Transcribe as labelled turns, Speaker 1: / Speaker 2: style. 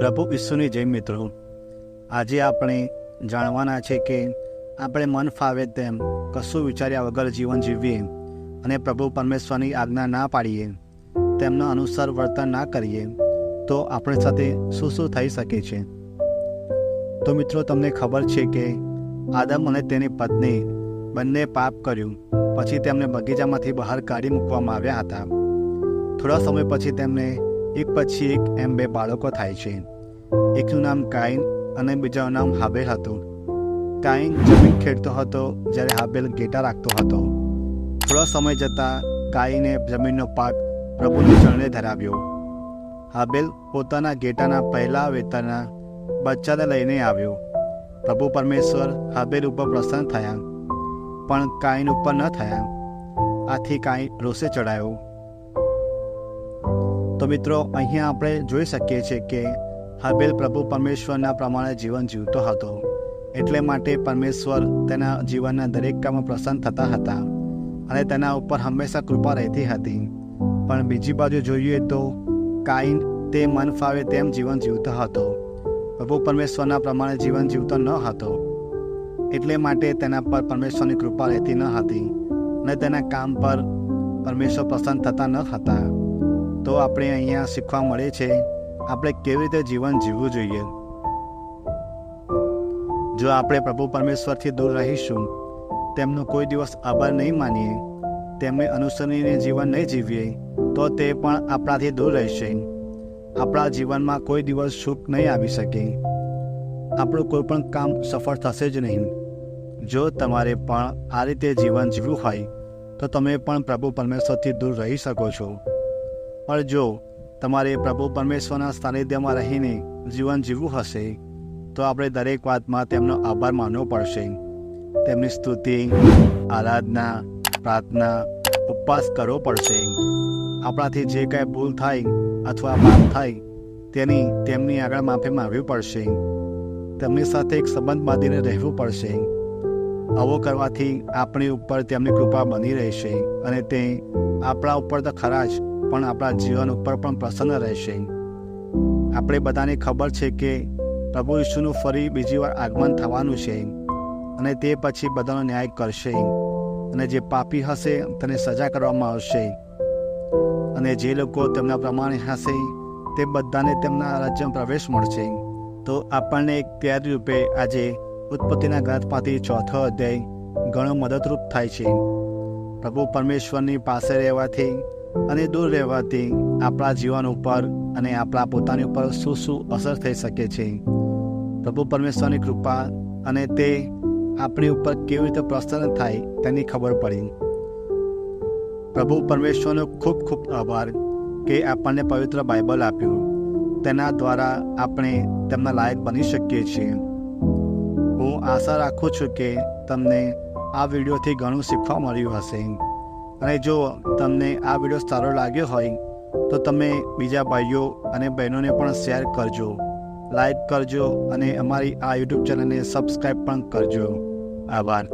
Speaker 1: પ્રભુ ઈસુની જય મિત્રો, આજે આપણે જાણવાના છે કે આપણે મન ફાવે તેમ કશું વિચાર્યા વગર જીવન જીવીએ અને પ્રભુ પરમેશ્વરની આજ્ઞા ના પાડીએ, તેમના અનુસાર વર્તન ના કરીએ, તો આપણી સાથે શું શું થઈ શકે છે? તો મિત્રો, તમને ખબર છે કે આદમ અને તેની પત્ની બંને પાપ કર્યું, પછી તેમને બગીચામાંથી બહાર કાઢી મૂકવામાં આવ્યા હતા. થોડા સમય પછી તેમને એક પછી એક એમ બે બાળકો થાય છે. એકનું નામ કાઇન અને બીજાનું નામ હાબેલ હતું. કાઇન જમીન ખેડતો હતો જ્યારે હાબેલ ગેટા રાખતો હતો. થોડો સમય જતાં કાઈને જમીનનો પાક પ્રભુને ચરણે ધરાવ્યો. હાબેલ પોતાના ગેટાના પહેલા વેતરના બચ્ચાને લઈને આવ્યો. પ્રભુ પરમેશ્વર હાબેલ ઉપર પ્રસન્ન થયા, પણ કાઇન ઉપર ન થયા. આથી કાંઈ રોષે ચડાયો. તો મિત્રો, અહીંયા આપણે જોઈ શકીએ છીએ કે હાબેલ પ્રભુ પરમેશ્વરના પ્રમાણે જીવન જીવતો હતો. એટલે માટે પરમેશ્વર તેના જીવનના દરેક કામમાં પ્રસન્ન થતા હતા અને તેના ઉપર હંમેશા કૃપા રહેતી હતી. પણ બીજી બાજુ જોઈએ તો કાઈન તે મન ફાવે તેમ જીવન જીવતો હતો. પ્રભુ પરમેશ્વરના પ્રમાણે જીવન જીવતો ન હતો. એટલે માટે તેના પર પરમેશ્વરની કૃપા રહેતી ન હતી અને તેના કામ પર પરમેશ્વર પ્રસન્ન થતા ન હતા. તો આપણે અહીંયા શીખવા મળે છે, આપણે કેવી રીતે જીવન જીવવું જોઈએ. જો આપણે પ્રભુ પરમેશ્વરથી દૂર રહીશું, તેમનો કોઈ દિવસ આભાર નહીં માનીએ, તેમને અનુસરીને જીવન નહીં જીવીએ, તો તે પણ આપણાથી દૂર રહેશે. આપણા જીવનમાં કોઈ દિવસ સુખ નહીં આવી શકે. આપણું કોઈ પણ કામ સફળ થશે જ નહીં. જો તમારે પણ આ રીતે જીવન જીવવું હોય, તો તમે પણ પ્રભુ પરમેશ્વરથી દૂર રહી શકો છો. પણ જો તમારે પ્રભુ પરમેશ્વરના સાનિધ્યમાં રહીને જીવન જીવવું હશે, તો આપણે દરેક વાતમાં તેમનો આભાર માનવો પડશે. તેમની સ્તુતિ, આરાધના, પ્રાર્થના, ઉપવાસ કરવો પડશે. આપણાથી જે કાંઈ ભૂલ થાય અથવા પાપ થાય, તેની તેમની આગળ માફી માંગવી પડશે. તેમની સાથે એક સંબંધ બાંધીને રહેવું પડશે. આવો કરવાથી આપણી ઉપર તેમની કૃપા બની રહેશે અને તે આપણા ઉપર તો ખરા જ પણ આપણા જીવન ઉપર પણ પ્રસન્ન રહેશે. આપણે બધાને ખબર છે કે પ્રભુ ઈશુનું ફરી બીજી વાર આગમન થવાનું છે અને તે પછી બધાનો ન્યાય કરશે અને જે પાપી હશે તેને સજા કરવામાં આવશે. અને જે લોકો તેમના પ્રમાણે હશે તે બધાને તેમના રાજ્યમાં પ્રવેશ મળશે. તો આપણને એક તૈયારી રૂપે આજે ઉત્પત્તિના ગ્રંથમાંથી ચોથો અધ્યાય ઘણો મદદરૂપ થાય છે. પ્રભુ પરમેશ્વરની પાસે રહેવાથી અને દૂર રહેવાથી આપણા જીવન ઉપર અને આપણા પોતાની ઉપર શું શું અસર થઈ શકે છે. પ્રભુ પરમેશ્વરની કૃપા અને તે આપણી ઉપર કેવી રીતે પ્રસન્ન થાય તેની ખબર પડી. પ્રભુ પરમેશ્વરનો ખૂબ ખૂબ આભાર કે આપણને પવિત્ર બાઇબલ આપ્યું. તેના દ્વારા આપણે તેમના લાયક બની શકીએ છીએ. હું આશા રાખું છું કે તમને આ વિડીયોથી ઘણું શીખવા મળ્યું હશે. અને જો તમને આ વીડિયો સારો લાગ્યો હોય, તો તમે બીજા ભાઈઓ અને બહેનોને પણ શેર કરજો. લાઈક કરજો અને અમારી આ યુટ્યુબ ચેનલને સબસ્ક્રાઈબ પણ કરજો. આભાર.